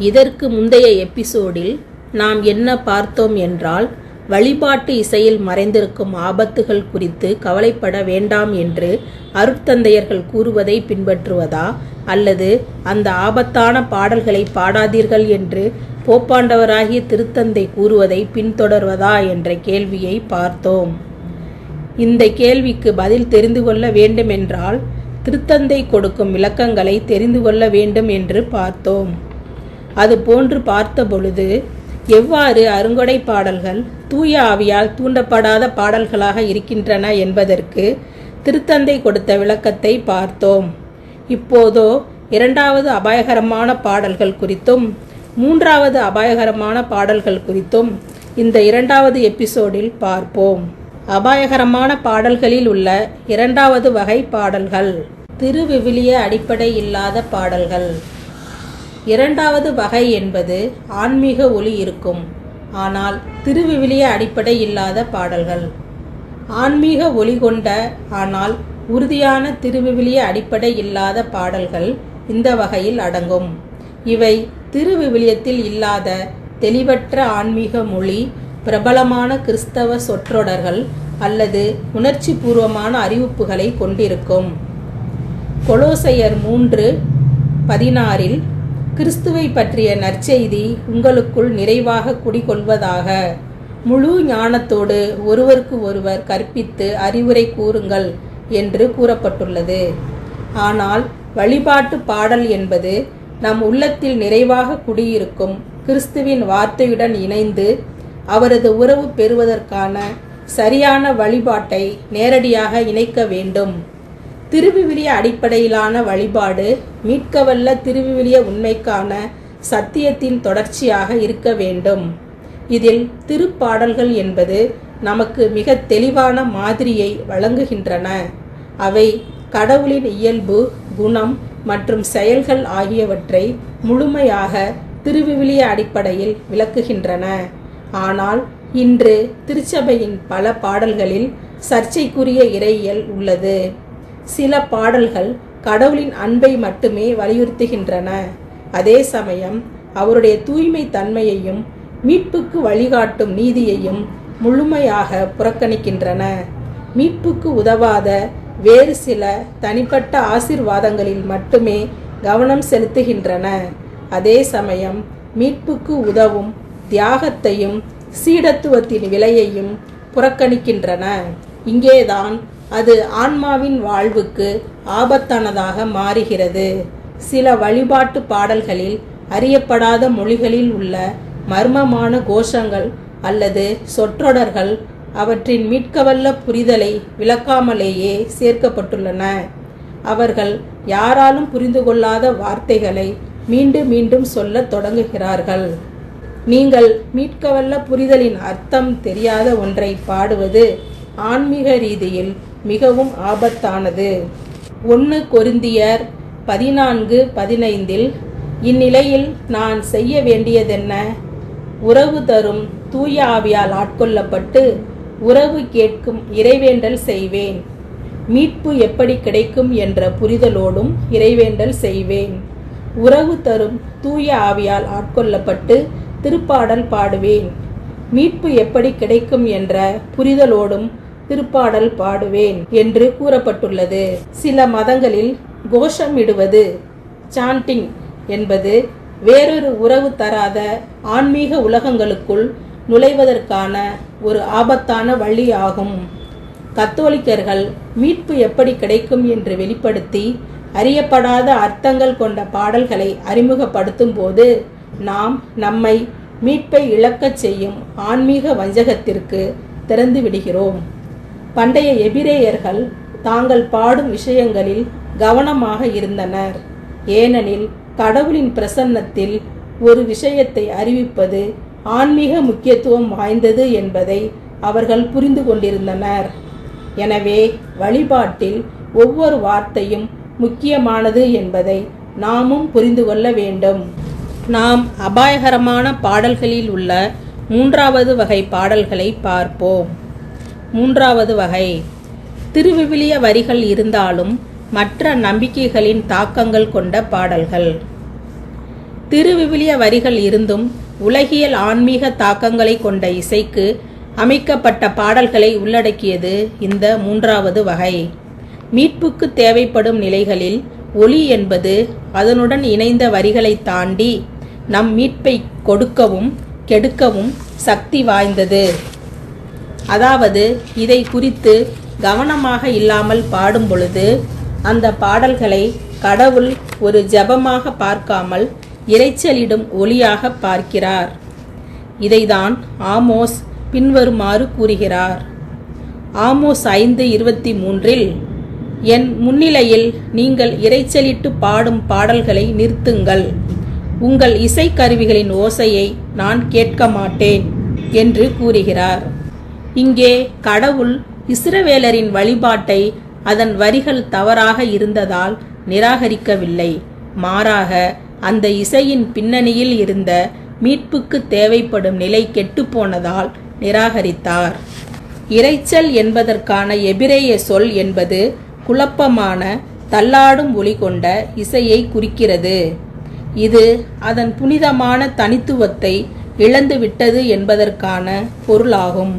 இதற்கு முந்தைய எபிசோடில் நாம் என்ன பார்த்தோம் என்றால் வழிபாட்டு இசையில் மறைந்திருக்கும் ஆபத்துகள் குறித்து கவலைப்பட வேண்டாம் என்று அருட்தந்தையர்கள் கூறுவதை பின்பற்றுவதா? அல்லது அந்த ஆபத்தான பாடல்களை பாடாதீர்கள் என்று போப்பாண்டவராகிய திருத்தந்தை கூறுவதை பின்தொடர்வதா என்ற கேள்வியை பார்த்தோம். இந்த கேள்விக்கு பதில் தெரிந்து கொள்ள வேண்டுமென்றால் திருத்தந்தை கொடுக்கும் விளக்கங்களை தெரிந்து கொள்ள வேண்டும் என்று பார்த்தோம். அது போன்று பார்த்த பொழுது எவ்வாறு அருங்கொடை பாடல்கள் தூய ஆவியால் தூண்டப்படாத பாடல்களாக இருக்கின்றன என்பதற்கு திருத்தந்தை கொடுத்த விளக்கத்தை பார்த்தோம். இப்போதோ இரண்டாவது அபாயகரமான பாடல்கள் குறித்தும் மூன்றாவது அபாயகரமான பாடல்கள் குறித்தும் இந்த இரண்டாவது எபிசோடில் பார்ப்போம். அபாயகரமான பாடல்களில் உள்ள இரண்டாவது வகை பாடல்கள் திருவிவிலிய அடிப்படை இல்லாத பாடல்கள். இரண்டாவது வகை என்பது ஆன்மீக ஒளி இருக்கும். ஆனால் திருவிவிலிய அடிப்படை இல்லாத பாடல்கள். ஆன்மீக ஒளி கொண்ட ஆனால் உறுதியான திருவிவிலிய அடிப்படை இல்லாத பாடல்கள் இந்த வகையில் அடங்கும். இவை திருவிவிலியத்தில் இல்லாத தெளிவற்ற ஆன்மீக மொழி பிரபலமான கிறிஸ்தவ சொற்றொடர்கள் அல்லது உணர்ச்சி பூர்வமான அறிவிப்புகளை கொண்டிருக்கும். கொலோசையர் மூன்று பதினாறில் கிறிஸ்துவை பற்றிய நற்செய்தி உங்களுக்குள் நிறைவாக குடிகொள்வதாக. முழு ஞானத்தோடு ஒருவருக்கு ஒருவர் கற்பித்து அறிவுரை கூறுங்கள் என்று கூறப்பட்டுள்ளது. ஆனால் வழிபாட்டு பாடல் என்பது நம் உள்ளத்தில் நிறைவாக குடியிருக்கும் கிறிஸ்துவின் வார்த்தையுடன் இணைந்து அவரது உறவு பெறுவதற்கான சரியான வழிபாட்டை நேரடியாக இணைக்க வேண்டும். திருவிவிலிய அடிப்படையிலான வழிபாடு மீட்கவல்ல திருவிவிலிய உண்மைக்கான சத்தியத்தின் தொடர்ச்சியாக இருக்க வேண்டும். இதில் திருப்பாடல்கள் என்பது நமக்கு மிக தெளிவான மாதிரியை வழங்குகின்றன. அவை கடவுளின் இயல்பு குணம் மற்றும் செயல்கள் ஆகியவற்றை முழுமையாக திருவிவிலிய அடிப்படையில் விளக்குகின்றன. ஆனால் இன்று திருச்சபையின் பல பாடல்களில் சர்ச்சைக்குரிய இறையியல் உள்ளது. சில பாடல்கள் கடவுளின் அன்பை மட்டுமே வலியுறுத்துகின்றன. அதே சமயம் அவருடைய தூய்மை தன்மையையும் மீட்புக்கு வழிகாட்டும் நீதியையும் முழுமையாக புறக்கணிக்கின்றன. மீட்புக்கு உதவாத வேறு சில தனிப்பட்ட ஆசிர்வாதங்களில் மட்டுமே கவனம் செலுத்துகின்றன. அதே சமயம் மீட்புக்கு உதவும் தியாகத்தையும் சீடத்துவத்தின் விலையையும் புறக்கணிக்கின்றன. இங்கேதான் அது ஆன்மாவின் வாழ்வுக்கு ஆபத்தானதாக மாறுகிறது. சில வழிபாட்டு பாடல்களில் அறியப்படாத மொழிகளில் உள்ள மர்மமான கோஷங்கள் அல்லது சொற்றொடர்கள் அவற்றின் மீட்கவல்ல புரிதலை விளக்காமலேயே சேர்க்கப்பட்டுள்ளன. அவர்கள் யாராலும் புரிந்து கொள்ளாத வார்த்தைகளை மீண்டும் மீண்டும் சொல்ல தொடங்குகிறார்கள். நீங்கள் மீட்கவல்ல புரிதலின் அர்த்தம் தெரியாத ஒன்றை பாடுவது ஆன்மீக ரீதியில் மிகவும் ஆபத்தானது. ஒன்று கொருந்தியர் பதினான்கு பதினைந்தில் இந்நிலையில் நான் செய்ய வேண்டியதென்ன? உறவு தரும் தூய ஆவியால் ஆட்கொள்ளப்பட்டு உறவு கேட்கும் இறைவேண்டல் செய்வேன். மீட்பு எப்படி கிடைக்கும் என்ற புரிதலோடும் இறைவேண்டல் செய்வேன். உறவு தரும் தூய ஆவியால் ஆட்கொள்ளப்பட்டு திருப்பாடல் பாடுவேன். மீட்பு எப்படி கிடைக்கும் என்ற புரிதலோடும் திருப்பாடல் பாடுவேன் என்று கூறப்பட்டுள்ளது. சில மதங்களில் கோஷமிடுவது சாண்டிங் என்பது வேறொரு உறவு தராத ஆன்மீக உலகங்களுக்குள் நுழைவதற்கான ஒரு ஆபத்தான வழி ஆகும் கத்தோலிக்கர்கள் மீட்பு எப்படி கிடைக்கும் என்று வெளிப்படுத்தி அறியப்படாத அர்த்தங்கள் கொண்ட பாடல்களை அறிமுகப்படுத்தும் போது நாம் நம்மை மீட்பை இழக்கச் செய்யும் ஆன்மீக வஞ்சகத்திற்கு திறந்து விடுகிறோம். பண்டைய எபிரேயர்கள் தாங்கள் பாடும் விஷயங்களில் கவனமாக இருந்தனர். ஏனெனில் கடவுளின் பிரசன்னத்தில் ஒரு விஷயத்தை அறிவிப்பது ஆன்மீக முக்கியத்துவம் வாய்ந்தது என்பதை அவர்கள் புரிந்து கொண்டிருந்தனர். எனவே வழிபாட்டில் ஒவ்வொரு வார்த்தையும் முக்கியமானது என்பதை நாமும் புரிந்து கொள்ள வேண்டும். நாம் அபாயகரமான பாடல்களில் உள்ள மூன்றாவது வகை பாடல்களை பார்ப்போம். மூன்றாவது வகை. திருவிவிலிய வரிகள் இருந்தாலும் மற்ற நம்பிக்கைகளின் தாக்கங்கள் கொண்ட பாடல்கள். திருவிவிலிய வரிகள் இருந்தும் உலகியல் ஆன்மீக தாக்கங்களை கொண்ட இசைக்கு அமைக்கப்பட்ட பாடல்களை உள்ளடக்கியது இந்த மூன்றாவது வகை. மீட்புக்கு தேவைப்படும் நிலைகளில் ஒளி என்பது அதனுடன் இணைந்த வரிகளை தாண்டி நம் மீட்பை கொடுக்கவும் கெடுக்கவும் சக்தி வாய்ந்தது. அதாவது இதை குறித்து கவனமாக இல்லாமல் பாடும் பொழுது அந்த பாடல்களை கடவுள் ஒரு ஜெபமாக பார்க்காமல் இரைச்சலிடும் ஒளியாக பார்க்கிறார். இதைதான் ஆமோஸ் பின்வருமாறு கூறுகிறார். ஆமோஸ் ஐந்து இருபத்தி மூன்றில் என் முன்னிலையில் நீங்கள் இறைச்சலிட்டு பாடும் பாடல்களை நிறுத்துங்கள். உங்கள் இசைக்கருவிகளின் ஓசையை நான் கேட்க மாட்டேன் என்று கூறுகிறார். இங்கே கடவுள் இஸ்ரவேலரின் வழிபாட்டை அதன் வரிகள் தவறாக இருந்ததால் நிராகரிக்கவில்லை. மாறாக அந்த இசையின் பின்னணியில் இருந்த மீட்புக்கு தேவைப்படும் நிலை கெட்டுப்போனதால் நிராகரித்தார். இரைச்சல் என்பதற்கான எபிரேய சொல் என்பது குழப்பமான தள்ளாடும் ஒளி கொண்ட இசையை குறிக்கிறது. இது அதன் புனிதமான தனித்துவத்தை இழந்துவிட்டது என்பதற்கான பொருளாகும்.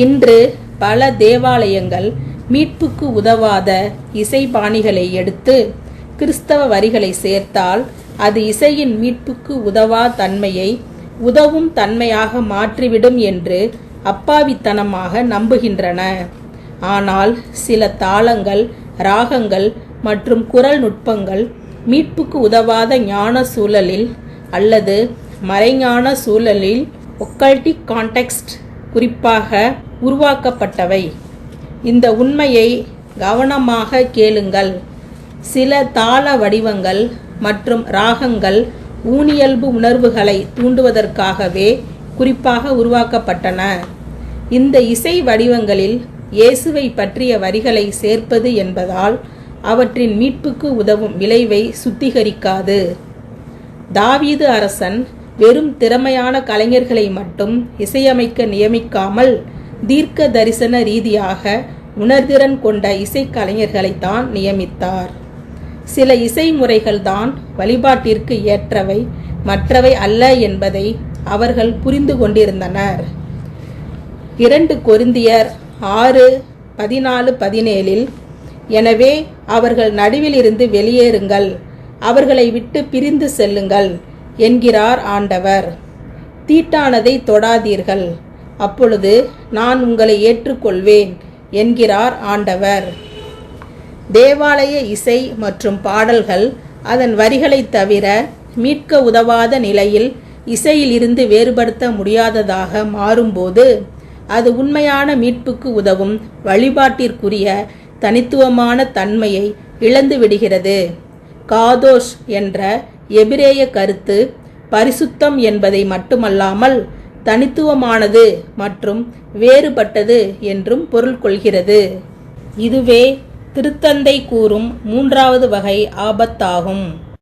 இன்று பல தேவாலயங்கள் மீட்புக்கு உதவாத இசைபாணிகளை எடுத்து கிறிஸ்தவ வரிகளை சேர்த்தால் அது இசையின் மீட்புக்கு உதவா தன்மையை உதவும் தன்மையாக மாற்றிவிடும் என்று அப்பாவித்தனமாக நம்புகின்றன. ஆனால் சில தாளங்கள் ராகங்கள் மற்றும் குரல் நுட்பங்கள் மீட்புக்கு உதவாத ஞான சூழலில் அல்லது மறைஞான சூழலில் ஒக்கல்டிக் கான்டெக்ஸ்ட் குறிப்பாக உருவாக்கப்பட்டவை. இந்த உண்மையை கவனமாக கேளுங்கள். சில தாள வடிவங்கள் மற்றும் ராகங்கள் ஊனியல்பு உணர்வுகளை தூண்டுவதற்காகவே குறிப்பாக உருவாக்கப்பட்டன. இந்த இசை வடிவங்களில் இயேசுவை பற்றிய வரிகளை சேர்ப்பது என்பதால் அவற்றின் மீட்புக்கு உதவும் விளைவை சுத்திகரிக்காது. தாவீது அரசன் வெறும் திறமையான கலைஞர்களை மட்டும் இசையமைக்க நியமிக்காமல் தீர்க்க தரிசன ரீதியாக உணர்திறன் கொண்ட இசைக்கலைஞர்களைத்தான் நியமித்தார். சில இசை முறைகள்தான் வழிபாட்டிற்கு ஏற்றவை மற்றவை அல்ல என்பதை அவர்கள் புரிந்து கொண்டிருந்தனர். இரண்டு கொருந்தியர் ஆறு பதினாலு பதினேழில் எனவே அவர்கள் நடுவிலிருந்து வெளியேறுங்கள் அவர்களை விட்டு பிரிந்து செல்லுங்கள் என்கிறார் ஆண்டவர். தீட்டானதை தொடாதீர்கள். அப்பொழுது நான் உங்களை ஏற்றுக்கொள்வேன் என்கிறார் ஆண்டவர். தேவாலய இசை மற்றும் பாடல்கள் அதன் வரிகளைத் தவிர மீட்க உதவாத நிலையில் இசையிலிருந்து வேறுபடுத்த முடியாததாக மாறும்போது அது உண்மையான மீட்புக்கு உதவும் வழிபாட்டிற்குரிய தனித்துவமான தன்மையை இழந்து விடுகிறது. காதோஷ் என்ற எபிரேய கருத்து பரிசுத்தம் என்பதை மட்டுமல்லாமல் தனித்துவமானது மற்றும் வேறுபட்டது என்றும் பொருள் கொள்கிறது. இதுவே திருத்தந்தை கூறும் மூன்றாவது வகை ஆபத்தாகும்.